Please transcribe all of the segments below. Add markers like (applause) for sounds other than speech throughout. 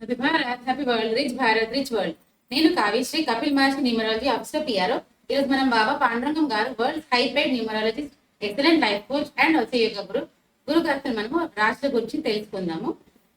Happy Bharat happy world rich Bharat rich world నేను Kavyasri Kapil Maharshi numerology officer PRO ఈరోజు మనం బాబా పాండురంగం గారు world hyped numerologist excellent life coach and వచ్చే యోగ గురు గురు గారితో మనము రాష్ట్ర గురించి తెలుసుకుందాము.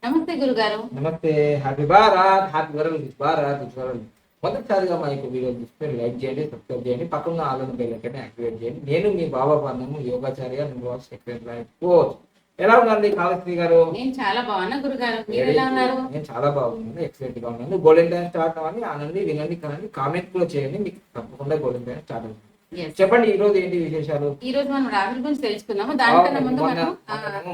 నమస్తే గురుగారు నమస్తే happy Bharat happy world rich Bharat rich world మొదటిసారిగా మా యొక్క వీడియో చూస్తే లైక్ చేయండి సబ్స్క్రైబ్ చేయండి పక్కన ఆలోచన బెల్ ఐకాన్ యాక్టివేట్ చేయండి. నేను మీ బాబా పాండము యోగాచార్య న్యూరాలజీ ఎక్సలెంట్ లైఫ్ కోచ్ ఎలా ఉందండి కాళశ్రీ గారు? నేను చాలా బాగున్నా గురుగారు. మీరు ఎలా ఉన్నారు? నేను చాలా బాగున్నాను. ఎక్సలెంట్గా ఉన్నాను. గోల్డెన్ టైం స్టార్ట్ అవ్వాలి ఆనండి వినండి కనండి కామెంట్ కూడా చేయండి. మీకు తప్పకుండా గోల్డెన్ టైం స్టార్ట్ అవుతుంది. చెప్పండి ఈ రోజు ఏంటి విశేషాలు? ఈ రోజు మనం రాహుల్ గురించి తెలుసుకుందాము. దానికన్నా ముందు మనం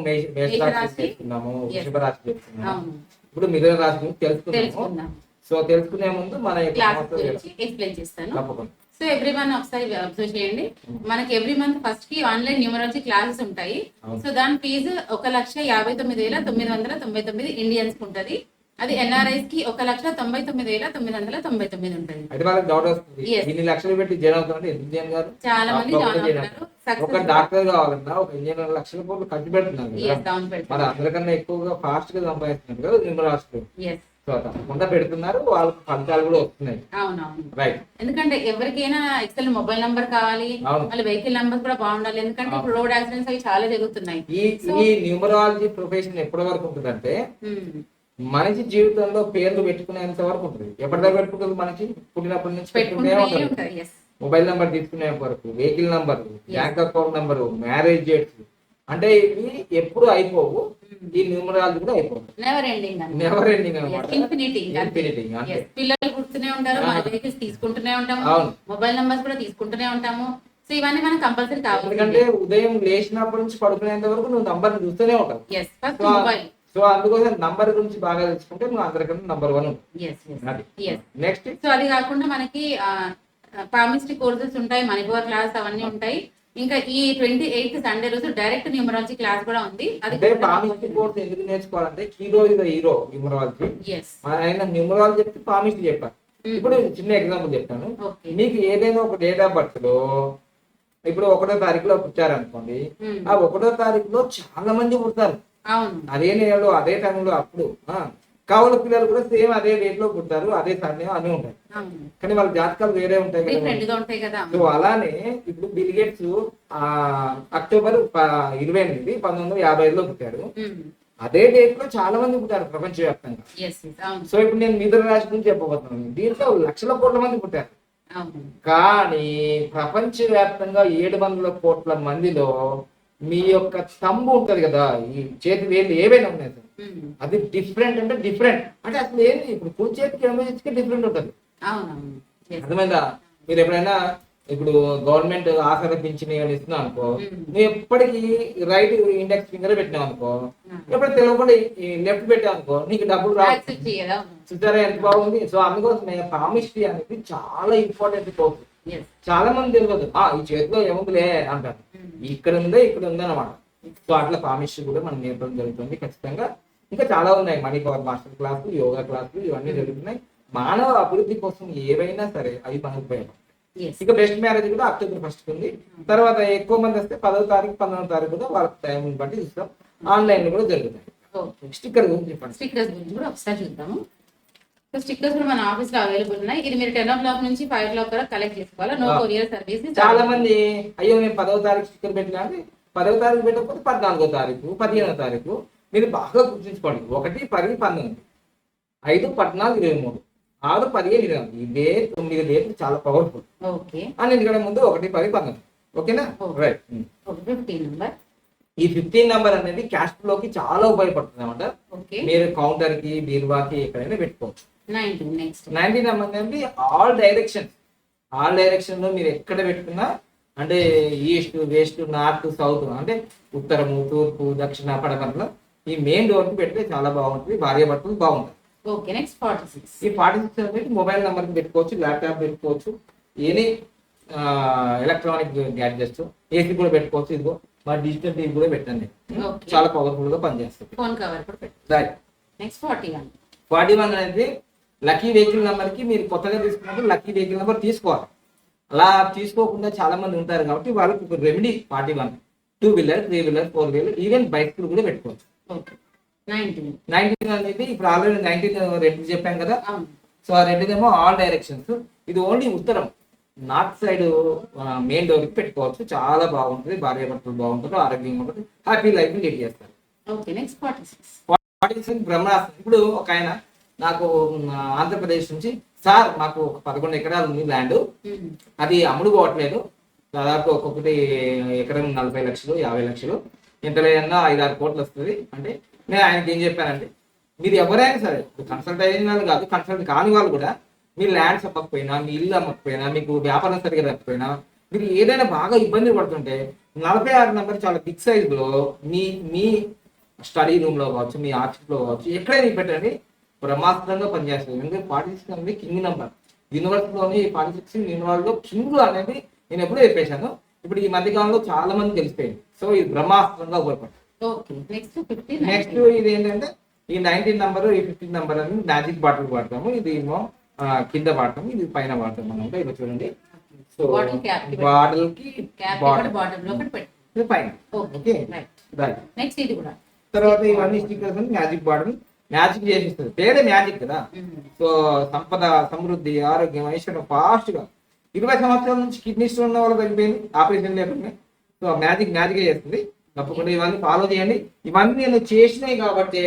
మేషరాశి. Yes. వృషభ రాశి అవును. ఇప్పుడు మిథున రాశి గురించి తెలుసుకున్నాము సో తెలుసుకునే ముందు మన క్లాస్ గురించి ఎక్స్ప్లెయిన్ చేస్తాను. తప్పకుండా. సో ఎవ్రీ వన్ ఒకసారి అబ్జర్వ్ చేయండి. మనకి ఎవ్రీ మంత్ ఫస్ట్కి ఆన్లైన్ న్యూమరాలజీ క్లాసెస్ ఉంటాయి. సో దాని ఫీజు ఒక లక్ష యాభై తొమ్మిది వేల తొమ్మిది వందల తొంభై తొమ్మిది ఇండియన్స్కి ఉంటది. అది ఎన్ఆర్ఐస్కి ఒక లక్ష తొంభై తొమ్మిది వేల తొమ్మిది వందల తొంభై తొమ్మిది ఉంటది. అయితే వాళ్ళకి డౌట్ వస్తుంది. Yes. ఇన్ని లక్షలు పెట్టి ఎందుకు గారు చాలా మంది జాయిన్ అవుతున్నారు. ఒక డాక్టర్ కావాలన్నా ఒక ఇంజనీర్ లక్షల కోట్లు ఖర్చు పెడుతున్నారు అందరికన్నా ఎక్కువగా ఫాస్ట్గా సంపాదిస్తున్నారు కదా సో తప్పకుండా పెడుతున్నారు వాళ్ళకి ఫలితాలు కూడా వస్తున్నాయి. రైట్ ఎందుకంటే ఎవరికైనా ఎక్సెల్ మొబైల్ నంబర్ కావాలి వాళ్ళ వెహికల్ నంబర్ కూడా బాగుండాలి. ఎందుకంటే ఇప్పుడు రోడ్ యాక్సిడెంట్స్ అవి చాలా జరుగుతున్నాయి. ఈ ఈ న్యూమరాలజీ ప్రొఫెషన్ ఎప్పటి వరకు ఉంటుందంటే. మనిషి జీవితంలో పేర్లు పెట్టుకునేంత వరకు ఉంటుంది. ఎప్పటిదాకా పెట్టుకుంటుంది మనిషి? పుట్టినప్పటి నుంచి పెట్టుకుంటే ఎస్ మొబైల్ నెంబర్ తీసుకునే వరకు vehicle number bank account number marriage dates అంటే ఇవి ఎప్పుడు అయిపోవు. ఈ న్యూమరాలజీ కూడా అయిపోవు. నెవర్ ఎండింగ్ నెవర్ ఎండింగ్ అనమాట ఇన్ఫినిటీ ఇన్ఫినిటీ పిల్లలు పుడుతూనే ఉంటారు మన తీసుకుంటూనే ఉంటాము. అవును. మొబైల్ నంబర్స్ కూడా తీసుకుంటూనే ఉంటాము. సో ఇవన్నీ మనకు కంపల్సరీ ఎందుకంటే కావాలి ఉదయం లేచినప్పటి నుంచి పడుకునేంత వరకు నువ్వు నంబర్ చూస్తూనే ఉంటావు. సో మొబైల్ సో అందుకోసం నంబర్ గురించి బాగా తెలుసుకుంటే నువ్వు అందరికన్నా నంబర్ వన్ నెక్స్ట్ సో అది. కాకుండా మనకి పామిస్ట్రీ కోర్సెస్ ఉంటాయి. మణిపూర్ క్లాస్ అవన్నీ ఉంటాయి. ఇంకా ఈ ట్వంటీ ఎయిత్ సండే రోజు డైరెక్ట్ న్యూమరాలజీ క్లాస్ కూడా ఉంది. అది పామిస్ట్రీ కోర్స్ ఎందుకు నేర్చుకోవాలంటే హీరో ఇస్ హీరో న్యూమరాలజీ. ఆయన న్యూమరాలజీ చెప్తే పామిస్ట్రీ చెప్పారు ఇప్పుడు చిన్న ఎగ్జాంపుల్ చెప్తాను. మీకు ఏదైనా ఒక డేట్ ఆఫ్ బర్త్లో ఇప్పుడు ఒకటో తారీఖులో పుట్టారు అనుకోండి. ఆ ఒకటో తారీఖులో చాలా మంది పుడతారు. అదే నెలలో అదే టైంలో అప్పుడు ఆ, కావుల పిల్లలు కూడా సేమ్ అదే డేట్లో పుడతారు అదే సమయం అన్నీ ఉంటాయి. కానీ వాళ్ళ జాతకాలు వేరే ఉంటాయి కదా సో అలానే ఇప్పుడు బిల్ గేట్స్ ఆ అక్టోబర్ ఇరవై ఎనిమిది పంతొమ్మిది వందల యాభై ఐదులో పుట్టాడు అదే డేట్లో చాలా మంది పుట్టారు ప్రపంచవ్యాప్తంగా. సో ఇప్పుడు నేను మిథున రాశి గురించి చెప్పబోతున్నాను. దీంట్లో లక్షల కోట్ల మంది పుట్టారు. కానీ ప్రపంచ వ్యాప్తంగా ఏడు వందల కోట్ల మందిలో మీ యొక్క తంబు ఉంటది కదా ఈ చేతి వేలు ఏవైనా ఉన్నాయి సార్. అది డిఫరెంట్ అంటే డిఫరెంట్ అంటే అసలు ఏంటి ఇప్పుడు కుడి చేతికి ఎడమ చేతికి డిఫరెంట్ ఉంటుంది. అర్థమైందా? మీరు ఎప్పుడైనా ఇప్పుడు గవర్నమెంట్ ఆసరా పింఛన్ ఏమైనా ఇస్తున్నావు అనుకో. నువ్వు ఎప్పటికీ రైట్ ఇండెక్స్ ఫింగర్ పెట్టినావు అనుకో. ఎప్పుడు తెలియకుండా లెఫ్ట్ పెట్టావు అనుకో నీకు డబ్బులు చేయదా చూసారా ఎంత బాగుంది? సో అందుకోసమే పామిస్ట్రీ అనేది చాలా ఇంపార్టెంట్ కోర్స్ ఎస్ చాలా మంది తెలియదు. ఆ ఈ చేతిలో ఏముందిలే అంటారు. ఇక్కడ ఉందే ఇక్కడ ఉంది అనమాట సో అట్లా పామిస్ట్రీ కూడా మనం నేర్పడం జరుగుతుంది ఖచ్చితంగా. ఇంకా చాలా ఉన్నాయి. మనీ పవర్ మాస్టర్ క్లాసులు యోగా క్లాసులు ఇవన్నీ జరుగుతున్నాయి. మానవ అభివృద్ధి కోసం ఏవైనా సరే అవి మనకు ఉపయోగం ఇక బెస్ట్ మ్యారేజ్ కూడా అక్టోబర్ ఫస్ట్ ఉంది. తర్వాత ఎక్కువ మంది వస్తే పదవ తారీఖు పన్నెండవ తారీఖు కూడా వాళ్ళ టైం బట్టి ఇస్తాం ఆన్లైన్లో కూడా జరుగుతాయి. స్టిక్కర్ గురించి చెప్పండి. స్టిక్కర్స్ గురించి కూడా ఒకసారి చూద్దాము. సో స్టిక్కర్స్ కూడా మన ఆఫీస్లో అవైలబుల్ ఉన్నాయి. ఇది మీరు టెన్ ఓ క్లాక్ నుంచి ఫైవ్ ఓ క్లాక్ వరకు కలెక్ట్ చేసుకోవాలి? నో. కొరియర్ సర్వీస్ చాలా మంది అయ్యో మేము పదవ తారీఖు స్టిక్కర్ పెట్టినా పదవ తారీఖు పెట్టకపోతే పద్నాలుగో తారీఖు పదిహేనో తారీఖు. మీరు బాగా గుర్తుంచుకోండి. ఒకటి పది పంతొమ్మిది ఐదు పద్నాలుగు ఇరవై మూడు. ఆరు పదిహేను ఇరవై ఇదే తొమ్మిది డేట్లు చాలా పవర్ఫుల్ ఓకే. అన్నింటికంటే ముందు ఒకటి పది పంతొమ్మిది ఓకేనా. రైట్ ఫిఫ్టీన్ నెంబర్ ఈ ఫిఫ్టీన్ నెంబర్ అనేది క్యాష్ ఫ్లోకి చాలా ఉపయోగపడుతుంది అనమాట ఓకే. మీరు కౌంటర్కి బీరువాకి ఎక్కడైనా పెట్టుకోవచ్చు. నైన్టీన్ అనేది ఆల్ డైరెక్షన్ ఆల్ డైరెక్షన్లో మీరు ఎక్కడ పెట్టుకున్నా అంటే ఈస్ట్ వెస్ట్ నార్త్ సౌత్ అంటే ఉత్తరము తూర్పు దక్షిణ పడమరలో ఈ మెయిన్ డోర్కి పెడితే చాలా బాగుంటుంది భార్య భర్తలు బాగుంటుంది. ఓకే నెక్స్ట్ ఫార్టీ సిక్స్ ఈ ఫార్టీ సిక్స్ అనేది మొబైల్ నెంబర్ పెట్టుకోవచ్చు ల్యాప్టాప్ పెట్టుకోవచ్చు ఎనీ ఎలక్ట్రానిక్ గ్యాడ్జెట్స్ ఏసీ కూడా పెట్టుకోవచ్చు ఇదిగో మా డిజిటల్ టీవీ కూడా పెట్టండి. చాలా పవర్ఫుల్గా పనిచేస్తుంది. ఫోన్ కవర్ కూడా పెట్టు right next forty one forty one అనేది లక్కీ వెహికల్ నెంబర్కి మీరు కొత్తగా తీసుకున్నప్పుడు లక్కీ వెహికల్ నెంబర్ తీసుకోవాలి. అలా తీసుకోకుండా చాలా మంది ఉంటారు కాబట్టి వాళ్ళకి ఒక remedy forty one two wheeler three wheeler four wheeler even bike కూడా పెట్టుకోవచ్చు. నైన్టీన్ అనేది ఇప్పుడు ఆల్రెడీ నైన్టీన్ రెండు చెప్పాను కదా? సో ఆ రెండుదేమో ఆల్ డైరెక్షన్స్. ఇది ఓన్లీ ఉత్తరం. నార్త్ సైడ్ మెయిన్ డోర్కి పెట్టుకోవచ్చు. చాలా బాగుంటుంది. భార్య భర్తలు బాగుంటుంది ఆరోగ్యంగా ఉంటుంది హ్యాపీ లైఫ్ లీడ్ చేస్తారు. బ్రహ్మాస్త్రం. ఇప్పుడు ఒక ఆయన నాకు ఆంధ్రప్రదేశ్ నుంచి సార్ మాకు ఒక పదకొండు ఎకరాలు ఉంది ల్యాండ్. అది అమ్ముడు పోవట్లేదు. దాదాపు ఒక్కొక్కటి ఎకరం నలభై లక్షలు యాభై లక్షలు. ఎంత లేదన్నా ఐదు ఆరు కోట్లు వస్తుంది. అంటే నేను ఆయనకి ఏం చెప్పానంటే మీరు ఎవరైనా సరే కన్సల్ట్ అయిన వాళ్ళు కాదు కన్సల్ట్ కాని వాళ్ళు కూడా మీ ల్యాండ్స్ అమ్మకపోయినా మీ ఇల్లు అమ్మకపోయినా మీకు వ్యాపారం సరిగా తప్పకపోయినా మీరు ఏదైనా బాగా ఇబ్బంది పడుతుంటే నలభై ఆరు నెంబర్ చాలా బిగ్ సైజులో మీ మీ స్టడీ రూమ్లో కావచ్చు మీ ఆఫీస్లో కావచ్చు ఎక్కడైనా పెట్టండి. బ్రహ్మాస్త్రంగా పనిచేస్తుంది. ఎందుకంటే ఫార్టీ సిక్స్ అనేది కింగ్ నెంబర్ యూనివర్సిటీలోని ఫార్టీ సిక్స్ యూనివర్సిటీలో కింగ్ అనేది నేను ఎప్పుడూ చెప్పేశాను. ఇప్పుడు ఈ మధ్య కాలంలో చాలా మంది తెలిసిపోయింది సో ఇది బ్రహ్మాస్త్రంగా ఉపయోగపడుతుంది నెక్స్ట్ ఇది ఏంటంటే ఈ నైన్టీన్ నంబర్ ఈ ఫిఫ్టీన్ నంబర్ అని మ్యాజిక్ బాటిల్ వాడతాము. ఇది ఏమో కింద వాడతాము. ఇది పైన వాడతాం అనమాట ఇలా చూడండి. సో బాటిల్కి బాటిల్ పైన. ఓకే తర్వాత ఇవన్నీ స్టిక్కర్స్ మ్యాజిక్ బాటిల్ మ్యాజిక్ చేసిస్తుంది. పేరే మ్యాజిక్ కదా. సో సంపద సమృద్ధి ఆరోగ్యం ఐశ్వర్యం ఫాస్ట్గా. ఇరవై సంవత్సరాల నుంచి కిడ్నీ స్టోన్ ఉన్న వాళ్ళు తగ్గిపోయింది. ఆపరేషన్ లేకుండా సో మ్యాజిక్ మ్యాజిక్ చేస్తుంది. తప్పకుండా ఇవన్నీ ఫాలో చేయండి. ఇవన్నీ నేను చేసినాయి కాబట్టి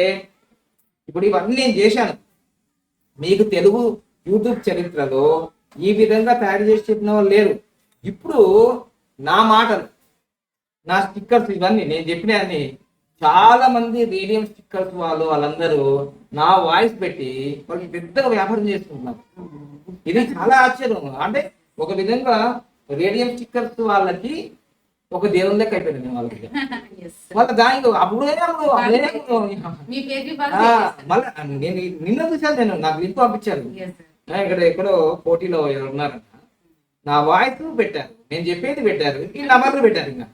ఇప్పుడు ఇవన్నీ నేను చేశాను. మీకు తెలుగు యూట్యూబ్ చరిత్రలో ఈ విధంగా తయారు చేసి చెప్పిన వాళ్ళు లేరు. ఇప్పుడు నా మాటలు నా స్టిక్కర్స్ ఇవన్నీ నేను చెప్పినవన్నీ చాలా మంది రేడియం స్టిక్కర్స్ వాళ్ళు వాళ్ళందరూ నా వాయిస్ పెట్టి వాళ్ళు పెద్దగా వ్యాపారం చేసుకుంటున్నారు ఇది చాలా ఆశ్చర్యం. అంటే ఒక విధంగా రేడియం స్టిక్కర్స్ వాళ్ళకి ఒక దేవుని లెక్క అయిపోయింది వాళ్ళకి. (laughs) వాళ్ళ దానికి (laughs) అప్పుడే (laughs) మళ్ళా నేను నిన్న చూసాను నేను నాకు లింక్ పంపించారు. ఆ, ఇక్కడ ఎక్కడో పోటీలో ఎవరు ఉన్నారంట. నా వాయిస్ పెట్టారు. నేను చెప్పేది పెట్టారు. ఈ నంబర్లు పెట్టారు ఇంకా.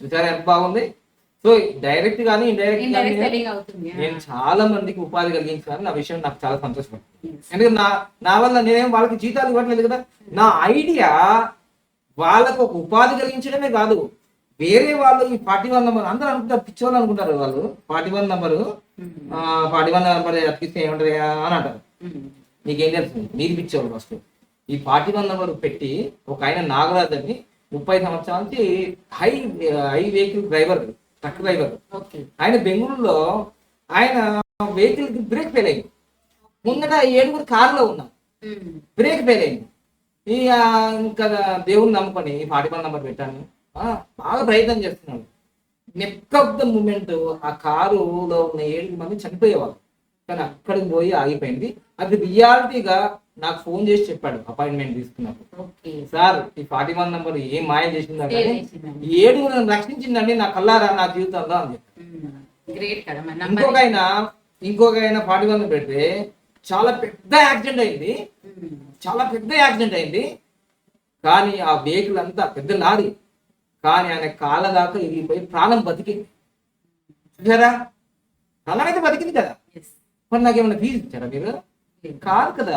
చూసారా ఎంత బాగుంది? సో డైరెక్ట్ గానీ ఇండైరెక్ట్ గానీ నేను చాలా మందికి ఉపాధి కలిగించాను. నా విషయం నాకు చాలా Yes. ఎందుకంటే నా నా వల్ల నేనేం వాళ్ళకి జీతాలు ఇవ్వట్లేదు కదా. నా ఐడియా వాళ్ళకు ఒక ఉపాధి కలిగించడమే కాదు. వేరే వాళ్ళు ఈ ఫార్టీ వన్ నెంబర్ అందరూ అనుకుంటారు పిచ్చోళ్ళు అనుకుంటారు వాళ్ళు. Forty one number. Forty one number అతికిస్తే ఏమంటది అని అంటారు. నీకేం తెలుసు? మీరు పిచ్చోళ్ళు ఫస్ట్ ఈ ఫార్టీ వన్ నెంబర్ పెట్టి ఒక ఆయన నాగరాజ్ అని ముప్పై సంవత్సరాల నుంచి high high vehicle driver truck driver ఆయన బెంగళూరులో ఆయన వెహికల్కి బ్రేక్ ఫెయిల్ అయింది. ముందట ఏడుగురు కారులో ఉన్నాం. బ్రేక్ ఫెయిల్ అయింది. ఇక ఇంకా దేవుని నమ్ముకొని ఫార్టీ వన్ నెంబర్ పెట్టాను. బాగా ప్రయత్నం చేస్తున్నాడు. నెక్ ఆఫ్ ద మూమెంట్ ఆ కారులో ఉన్న ఏడు మంది చనిపోయేవాళ్ళు. కానీ అక్కడికి పోయి ఆగిపోయింది. అది రియాలిటీగా నాకు ఫోన్ చేసి చెప్పాడు అపాయింట్మెంట్ తీసుకున్నప్పుడు. ఓకే. సార్ ఈ ఫార్టీ వన్ నెంబర్ ఏం మాయం చేసిందా ఏడుగురు రక్షించిందండి నా కల్లారా నా జీవితంలో అని చెప్పాడు. మ్మ్. గ్రేట్ కదా మరి ఇంకొక నంబర్ ఆయన ఇంకొక ఆయన ఫార్టీ వన్ పెడితే చాలా పెద్ద యాక్సిడెంట్ అయింది. చాలా పెద్ద యాక్సిడెంట్ అయింది. కానీ ఆ వెహికల్ అంతా పెద్ద లారీ. కానీ ఆయన కాళ్ళ దాకా ఇరిగిపోయి ప్రాణం బతికింది. చూసారా ప్రాణం అయితే బతికింది కదా. మరి నాకేమైనా ఫీజు ఇచ్చారా మీరు. కాదు కదా.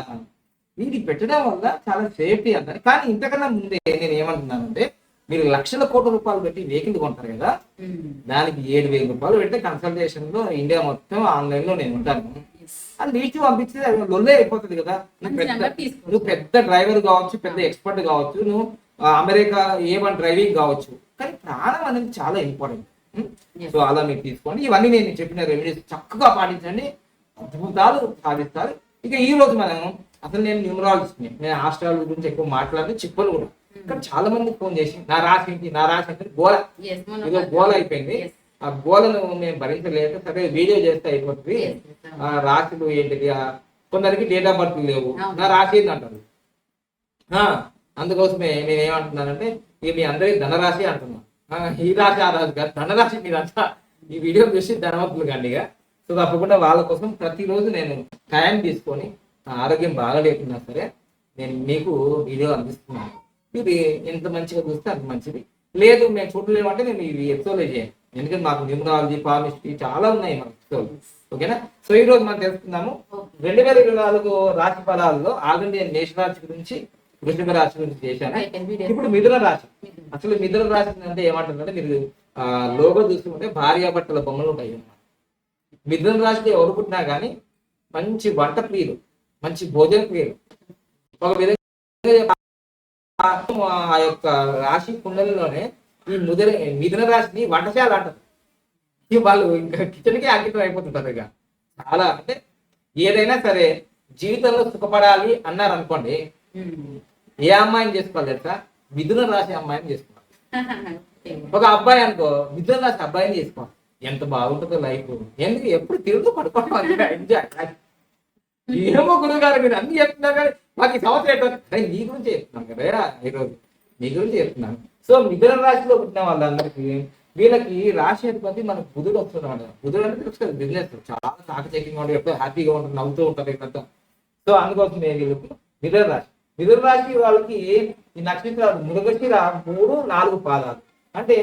ఇది పెట్టడం వల్ల చాలా సేఫ్టీ అంటారు. కానీ ఇంతకన్నా ముందే నేను ఏమంటున్నానంటే మీరు లక్షల కోట్ల రూపాయలు పెట్టి వెహికల్ కొంటారు కదా. దానికి ఏడు వేల రూపాయలు పెట్టి కన్సల్టేషన్లో ఇండియా మొత్తం ఆన్లైన్లో నేను ఉంటాను. అది లిస్ట్ పంపిస్తే అది లొల్లే అయిపోతుంది కదా. నువ్వు పెద్ద డ్రైవర్ కావచ్చు పెద్ద ఎక్స్పర్ట్ కావచ్చు నువ్వు అమెరికా ఏ వన్ డ్రైవింగ్ కావచ్చు. కానీ ప్రాణం అనేది చాలా ఇంపార్టెంట్. సో అలా మీరు తీసుకోండి. ఇవన్నీ నేను చెప్పిన రెమెడీస్ చక్కగా పాటించండి. అద్భుతాలు సాధిస్తారు. ఇక ఈ రోజు మనం అసలు నేను న్యూమరాలజిస్ట్ నేను హాస్టల్ గురించి ఎక్కువ మాట్లాడి చెప్పను కూడా. కానీ చాలా మంది ఫోన్ చేసి నా రాసి ఏంటి నా రాసి ఏంటి గోల. ఇదో గోల అయిపోయింది. ఆ గోలను మేము భరించలేక సరే వీడియో చేస్తే అయిపోతుంది. ఆ రాశులు ఏంటిది కొందరికి డేట్ ఆఫ్ బర్త్ లేవు. నా రాశి ఏంది అంటారు? అందుకోసమే నేను ఏమంటున్నానంటే ఇక మీ అందరికి ధనరాశి అంటున్నాను ఈ రాశి ఆ రాశి కాదు ధనరాశి మీరంతా ఈ వీడియో చూసి ధనవంతులు కండి ఇక. సో తప్పకుండా వాళ్ళ కోసం ప్రతిరోజు నేను టైం తీసుకొని నా ఆరోగ్యం బాగలేకున్నా సరే నేను మీకు వీడియో అందిస్తున్నాను. ఇది ఎంత మంచిగా చూస్తే అంత మంచిది. లేదు మేము చూడలేమంటే నేను ఇవి ఎక్సోలే చేయండి ఎందుకంటే మాకు న్యూమరాలజీ పామిస్ట్రీ చాలా ఉన్నాయి మనకు ఎక్సోలు ఓకేనా? సో ఈ రోజు మనం తెలుసుకుందాము. రెండు వేల ఇరవై నాలుగు రాశి ఫలాల్లో ఆల్రెడీ నేను మేషరాశి గురించి వృషభ రాశి గురించి చేశాను. ఇప్పుడు మిథున రాశి. అసలు మిథున రాశి అంటే ఏమంటుందంటే మీరు లోగో చూసుకుంటే భార్యాభర్తల బొమ్మలు ఉంటాయి. మిథున రాశిలో ఎవరు పుట్టినా కానీ మంచి వంట ప్రియులు మంచి భోజన ప్రియులు. ఒక విధంగా ఆ యొక్క రాశి కుండలిలోనే ఈ ముదిర మిథున రాశిని వంటశాల అంటారు. ఈ వాళ్ళు ఇంకా కిచెన్కే అంకితం అయిపోతుంటారు ఇక. చాలా అంటే ఏదైనా సరే జీవితంలో సుఖపడాలి అన్నారు అనుకోండి ఏ అమ్మాయిని చేసుకోవాలి తెలుసా? మిథున రాశి అమ్మాయిని చేసుకోవాలి. (laughs) ఒక అబ్బాయి అనుకో మిథున రాశి అబ్బాయిని చేసుకోవాలి. ఎంత బాగుంటుందో లైఫ్. ఎందుకు? ఎప్పుడు తిరుగు పడుకోవడం ఎంజాయ్ ఏమో గురువు గారు మీరు అన్ని చెప్తున్నారు కానీ మాకు ఈ సంవత్సరం ఏంటంటే నీ గురించి చెప్తున్నాను కదా ఈరోజు. నీ గురించి చెప్తున్నాను. సో మిథున రాశిలో పుట్టిన వాళ్ళందరికీ వీళ్ళకి రాశి అధిపతి మనకు బుధుడు వస్తున్నాడు బుధుడు అంటే తెలుసు కదా బిజినెస్ చాలా చాకచక్యంగా ఉంటుంది ఎప్పుడు హ్యాపీగా ఉంటుంది నవ్వుతూ ఉంటుంది ఇదంతా సో అందుకోసం నేను వీళ్ళకి మిథున రాశి. మిథున రాశి వాళ్ళకి ఈ నక్షత్రాలు మృగశిర మూడు నాలుగు పాదాలు. అంటే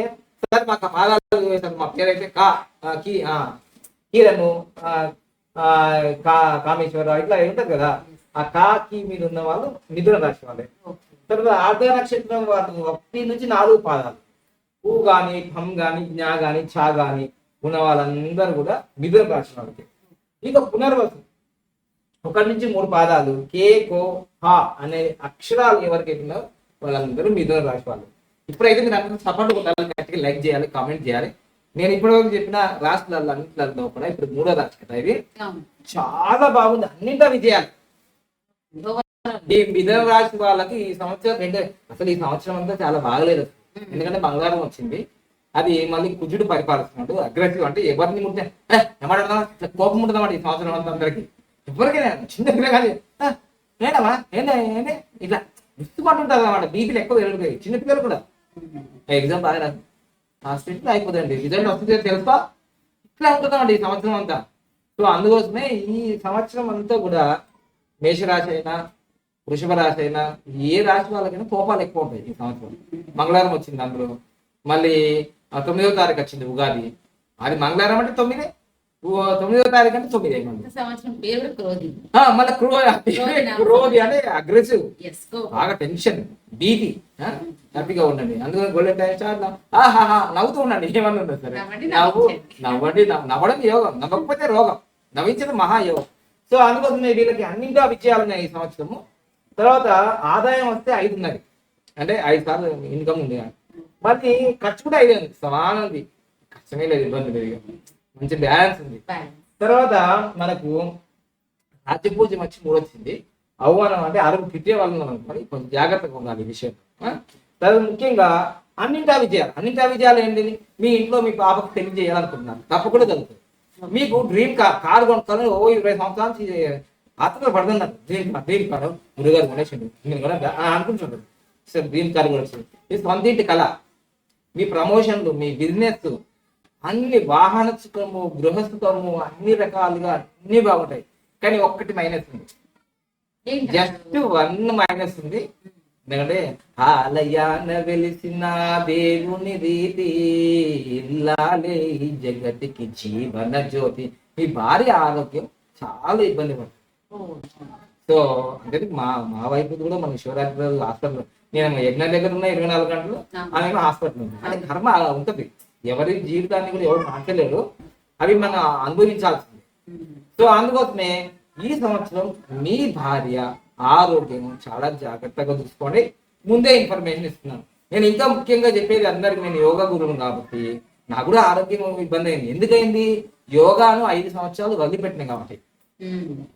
సార్ మాకు ఆ పాదాలు సార్ మా పేరైతే కా ఆ, కి ఆ, కీరను ఆ, కా కామేశ్వరరావు ఇట్లా ఉంటుంది కదా. ఆ కా కి మీద ఉన్న వాళ్ళు మిథున రాశి వాళ్ళే. తర్వాత ఆర్ధ నక్షత్రం వాళ్ళు ఒకటి నుంచి నాలుగు పాదాలు. ఊ గాని ఫం గాని జ్ఞా గాని ఛా గాని ఉన్న వాళ్ళందరూ కూడా మిథున రాశి వాళ్ళకి. ఇక పునర్వసు. ఒకటి నుంచి మూడు పాదాలు. కే కో హా అనే అక్షరాలు ఎవరికైతే వాళ్ళందరూ మిథున రాశి వాళ్ళు. ఇప్పుడైతే మీరు అందరూ సపోర్ట్ గట్టిగా లైక్ చేయాలి కామెంట్ చేయాలి. నేను ఇప్పటివరకు చెప్పిన రాష్ట్రాల్లో అన్నింటిలో కూడా ఇప్పుడు మూడో రాశి కదా ఇది. చాలా బాగుంది. అన్నింటా విజయాలు. ఈ మిథున రాశి వాళ్ళకి ఈ సంవత్సరం రెండు అసలు ఈ సంవత్సరం అంతా చాలా బాగలేదు. ఎందుకంటే బంగారం వచ్చింది. అది మళ్ళీ కుజుడు పరిపాలిస్తున్నాడు. అగ్రెసివ్ అంటే ఎవరిని ముట్టే "ఏ, ఏమంటారా కోపం ఉంటుందన్నమాట ఈ సంవత్సరం అంతా అందరికి? ఎవరికైనా చిన్న పిల్ల కానీ ఏంటమ్మా? ఏంటి ఏంటి ఇట్లా ఇష్టపడుతుంటారు అన్నమాట. బీపీలు ఎక్కువ పెరుగుతాయి. చిన్న పిల్లలు కూడా. ఎగ్జామ్ బాగా రాదు ఆ స్ట్రిక్ట్ అయిపోతుంది రిజల్ట్ వస్తుంది తెలుసా? ఇట్లా ఉంటుందండి ఈ సంవత్సరం అంతా. సో అందుకోసమే ఈ సంవత్సరం అంతా కూడా మేషరాశి అయినా వృషభ రాశి అయినా ఏ రాశి వాళ్ళకైనా కోపాలు ఎక్కువ ఉంటాయి ఈ సంవత్సరం. మంగళవారం వచ్చింది అందులో. మళ్ళీ తొమ్మిదో తారీఖు వచ్చింది ఉగాది. అది మంగళవారం అంటే తొమ్మిది? తొమ్మిదో తారీఖు అంటే తొమ్మిది మళ్ళీ క్రోధి క్రో క్రోది అంటే అగ్రెసివ్ బాగా టెన్షన్ బీపీ హ్యాపీగా ఉండండి. అందుకని గోల్డెన్ టైం స్టార్ ఆహాహా నవ్వుతూ ఉండండి ఏమన్నా ఉండదు సరే. నవ్వండి, నవ్వు. నవ్వండి నవ్వు- నవ్వడం యోగం నవ్వకపోతే రోగం నవ్వించడం మహాయోగం సో అందుకోసమే వీళ్ళకి అన్నింటా విజయాలు ఉన్నాయి ఈ సంవత్సరము. తర్వాత ఆదాయం వస్తే ఐదు ఉన్నది అంటే ఐదు సార్లు ఇన్కమ్ ఉంది. మళ్ళీ ఖర్చు కూడా ఐదే ఉంది సమానం ఉంది కష్టమే లేదు ఇబ్బంది లేదు. మంచి బ్యాలెన్స్ ఉంది. తర్వాత మనకు రాజ్యపూజ్యం వచ్చి మూడు వచ్చింది అవమానం అంటే అరుగు తిట్టే వాళ్ళు అనుకోండి కొంచెం జాగ్రత్తగా ఉండాలి ఈ విషయం? తర్వాత ముఖ్యంగా అన్నింటా విజయాలు. అన్నింటా విజయాలు ఏంటి మీ ఇంట్లో మీ పాపకు పెళ్ళి చేయాలనుకుంటున్నారు. తప్పకుండా జరుగుతుంది మీకు డ్రీమ్ కార్ కార్ కొనుక్కొని ఓ ఇరవై సంవత్సరాల నుంచి ఆత్మలు పడుతున్నారు. డ్రీమ్ కార్ డ్రీమ్ కార్ గురుగారు కొనేసిండు నేను కూడా ఆ, అనుకుంటున్నాను సార్ డ్రీమ్ కార్ కూడా వచ్చింది. ఇది సొంత ఇంటి కళ. మీ ప్రమోషన్లు మీ బిజినెస్ అన్ని వాహన సుఖము గృహసుఖము అన్ని రకాలుగా అన్ని బాగుంటాయి. కానీ ఒక్కటి మైనస్ ఉంది. జస్ట్ వన్ మైనస్ ఉంది. ఎందుకంటే ఆలయాన వెలిసిన దేవుని రీతి ఇల్లాలే ఈ జగతికి జీవన జ్యోతి. మీ భార్య ఆరోగ్యం చాలా ఇబ్బంది పడుతుంది. సో అంటే మా మా వైపు కూడా మన శివరాత్రి హాస్పిటల్. నేను యజ్ఞ దగ్గర ఉన్న ఇరవై నాలుగు గంటలు ఆమె హాస్పిటల్ ఉంది. అంటే కర్మ అలా ఉంటది. ఎవరి జీవితాన్ని కూడా ఎవరు మార్చలేరు. అవి మనం అనుభవించాల్సింది. సో అందుకోసమే ఈ సంవత్సరం మీ భార్య ఆరోగ్యం చాలా జాగ్రత్తగా చూసుకోండి. ముందే ఇన్ఫర్మేషన్ ఇస్తున్నాను. నేను ఇంకా ముఖ్యంగా చెప్పేది అందరికి నేను యోగా గురువును కాబట్టి నాకు కూడా ఆరోగ్యం ఇబ్బంది అయింది. ఎందుకైంది? యోగాను ఐదు సంవత్సరాలు వదిలిపెట్టినాయి కాబట్టి.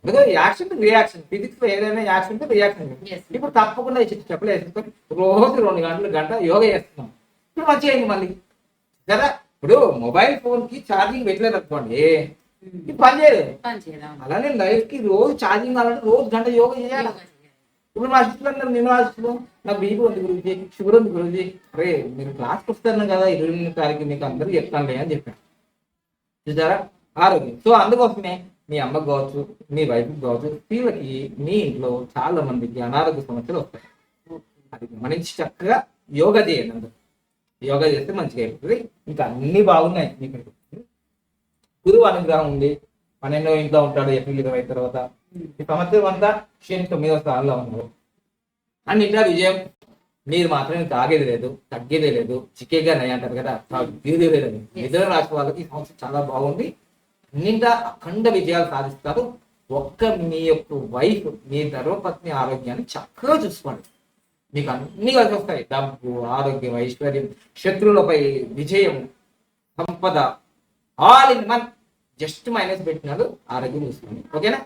ఎందుకంటే యాక్షన్ రియాక్షన్ ఫిజిక్స్లో ఏదైనా యాక్షన్ రియాక్షన్. ఇప్పుడు తప్పకుండా ఈ చెప్ప- చెప్పలు వేసుకొని రోజు రెండు గంటలు గంట యోగా చేస్తున్నాం. ఇప్పుడు మంచిగా మళ్ళీ. కదా? ఇప్పుడు మొబైల్ ఫోన్కి ఛార్జింగ్ పెట్టలేదు అనుకోండి. పని చేద్దాం అలానే లైఫ్కి రోజు ఛార్జింగ్ కావాలంటే రోజు గంట యోగా చేయాలి? ఇప్పుడు మా శిష్యులు నేను మా శిష్యులు నాకు బీపీ ఉంది గురించి షుగర్ ఉంది గురించి అరే మీరు క్లాస్కి వస్తాను కదా ఇరవై ఎనిమిది తారీఖు మీకు అందరూ చెప్తానులే అని చెప్పాను. చూసారా? ఆరోగ్యం. సో అందుకోసమే మీ అమ్మకు కావచ్చు మీ వైఫ్కి కావచ్చు వీళ్ళకి మీ ఇంట్లో చాలా మందికి అనారోగ్య సమస్యలు వస్తాయి. అది గమనించి చక్కగా యోగా చేయండి అందరూ. యోగా చేస్తే మంచిగా అయిపోతుంది. ఇంకా అన్ని బాగున్నాయి మీకు గురువు అనుగ్రహం ఉంది. పన్నెండో ఇంట్లో ఉంటాడు ఏప్రిల్ ఇరవై తర్వాత. ఈ సంవత్సరం అంతా శని తొమ్మిదో స్థానంలో ఉన్నారు అన్నింటా విజయం. మీరు మాత్రం తాగేది లేదు తగ్గేదే లేదు. చిక్కేగా అంటారు కదా తాగేది లేదు. నిద్ర రాసిన వాళ్ళకి ఈ సంవత్సరం చాలా బాగుంది. అన్నింటా అఖండ విజయాలు సాధిస్తారు. ఒక్క మీ యొక్క వైఫ్ మీ ధర్మపత్ని ఆరోగ్యాన్ని చక్కగా చూసుకోండి. మీకు అన్ని కలిసి వస్తాయి. డబ్బు ఆరోగ్యం ఐశ్వర్యం శత్రువులపై విజయం సంపద all in one just minus పెట్టినాడు ఆరోగ్యం చూసుకోండి. ఓకేనా?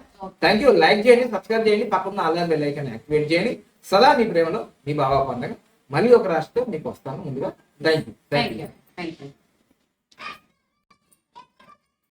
థ్యాంక్ యూ లైక్ చేయండి సబ్స్క్రైబ్ చేయండి. పక్కన ఆన్లైన్ బెల్ ఐకాన్ యాక్టివేట్ చేయండి. సదా మీ ప్రేమలో మీ బాబా పండగ మళ్ళీ ఒక రాష్ట్రం మీకు వస్తాను ముందుగా. Thank you thank you thank you